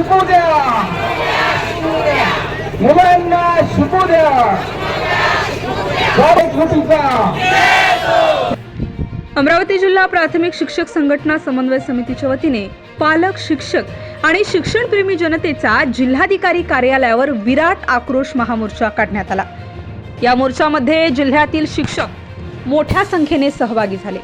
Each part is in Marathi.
शिकू द्या मुलांना शिकू द्या अमरावती जिल्हा प्राथमिक शिक्षक संघटना समन्वय समितीच्या वतीने पालक शिक्षक आणि शिक्षणप्रेमी जनतेचा जिल्हाधिकारी कार्यालयावर विराट आक्रोश महामोर्चा काढण्यात आला. या मोर्चामध्ये जिल्ह्यातील शिक्षक मोठ्या संख्येने सहभागी झाले.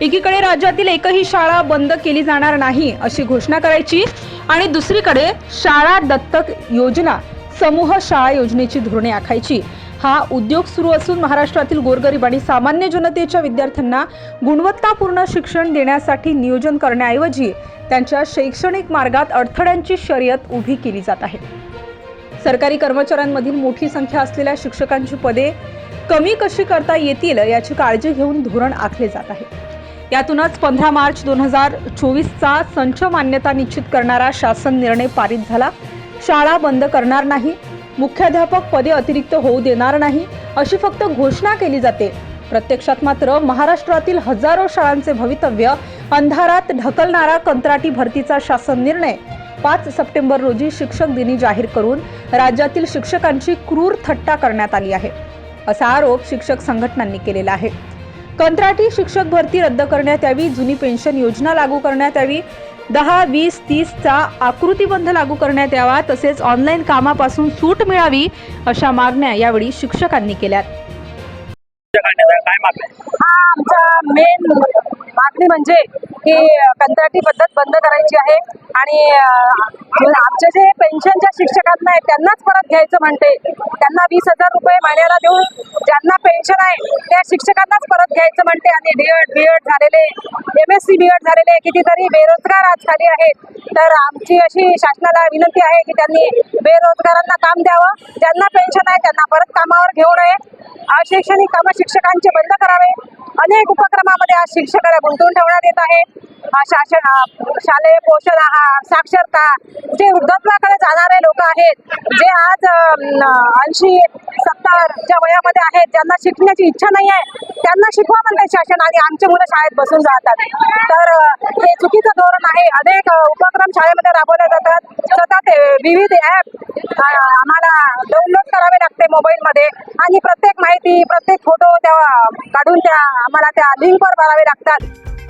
एकीकडे राज्यातील एकही शाळा बंद केली जाणार नाही अशी घोषणा करायची आणि दुसरीकडे शाळा दत्तक योजना समूह शाळा योजनेची धोरणे आखायची. हा उद्योग सुरू असून महाराष्ट्रातील गोरगरीब आणि सामान्य जनतेच्या विद्यार्थ्यांना गुणवत्तापूर्ण शिक्षण देण्यासाठी नियोजन करण्याऐवजी त्यांच्या शैक्षणिक मार्गात अडथळ्यांची शर्यत उभी केली जात आहे. सरकारी कर्मचाऱ्यांमधील मोठी संख्या असलेल्या शिक्षकांची पदे कमी कशी करता येतील याची काळजी घेऊन धोरण आखले जात आहे. यातूनच पंधरा मार्च दोन हजार चोवीसचा संच मान्यता निश्चित करणारा शासन निर्णय पारित झाला. शाळा बंद करणार नाही. मुख्याध्यापक पदे अतिरिक्त होऊ देणार नाही अशी फक्त घोषणा केली जाते. प्रत्यक्षात मात्र महाराष्ट्रातील हजारो शाळांचे भवितव्य अंधारात ढकलणारा कंत्राटी भरतीचा शासन निर्णय. पाच सप्टेंबर रोजी शिक्षक दिनी जाहीर करून राज्यातील शिक्षकांची क्रूर थट्टा करण्यात आली आहे. असा आरोप शिक्षक संघटनांनी केलेला आहे. कंत्राटी शिक्षक भरती रद्द करण्यात यावी जुनी पेन्शन योजना लागू करण्यात यावी दहा वीस तीसचा आकृतीबंध लागू करण्यात यावा तसेच ऑनलाईन कामापासून सूट मिळावी अशा मागण्या यावेळी शिक्षकांनी केल्यात. काय मेन मागणी म्हणजे की कंत्राटी पद्धत बंद करायची आहे. आणि आमचे जे पेन्शनच्या शिक्षकांना आहे त्यांनाच परत घ्यायचं म्हणते. त्यांना वीस हजार रुपये महिन्याला देऊन ज्यांना पेन्शन आहे त्या शिक्षकांनाच परत घ्यायचं म्हणते. आणि डीएड बीएड झालेले एम एस सी बीएड झालेले कितीतरी बेरोजगार आज खाली आहेत. तर आमची अशी शासनाला विनंती आहे की त्यांनी बेरोजगारांना काम द्यावं. ज्यांना पेन्शन आहे त्यांना परत कामावर घेऊ नये. अशैक्षणिक कामं शिक्षकांचे बंद करावे. अनेक उपक्रमामध्ये आज शिक्षकाला गुंतवून ठेवण्यात येत आहे. शासन शालेय पोषण आहार साक्षरता जे वृद्धत्वाकडे जाणारे लोक आहेत जे आज ऐंशी सत्तरच्या वयामध्ये आहेत ज्यांना शिकण्याची इच्छा नाही आहे त्यांना शिकवा म्हणते शासन आणि आमची मुलं शाळेत बसून जातात. तर हे चुकीचं धोरण आहे. अनेक उपक्रम शाळेमध्ये राबवले जातात. सतत विविध ॲप आम्हाला डाउनलोड करावे लागते मोबाईलमध्ये. आणि प्रत्येक माहिती प्रत्येक फोटो त्या काढून त्या आम्हाला त्या लिंकवर भरावे लागतात.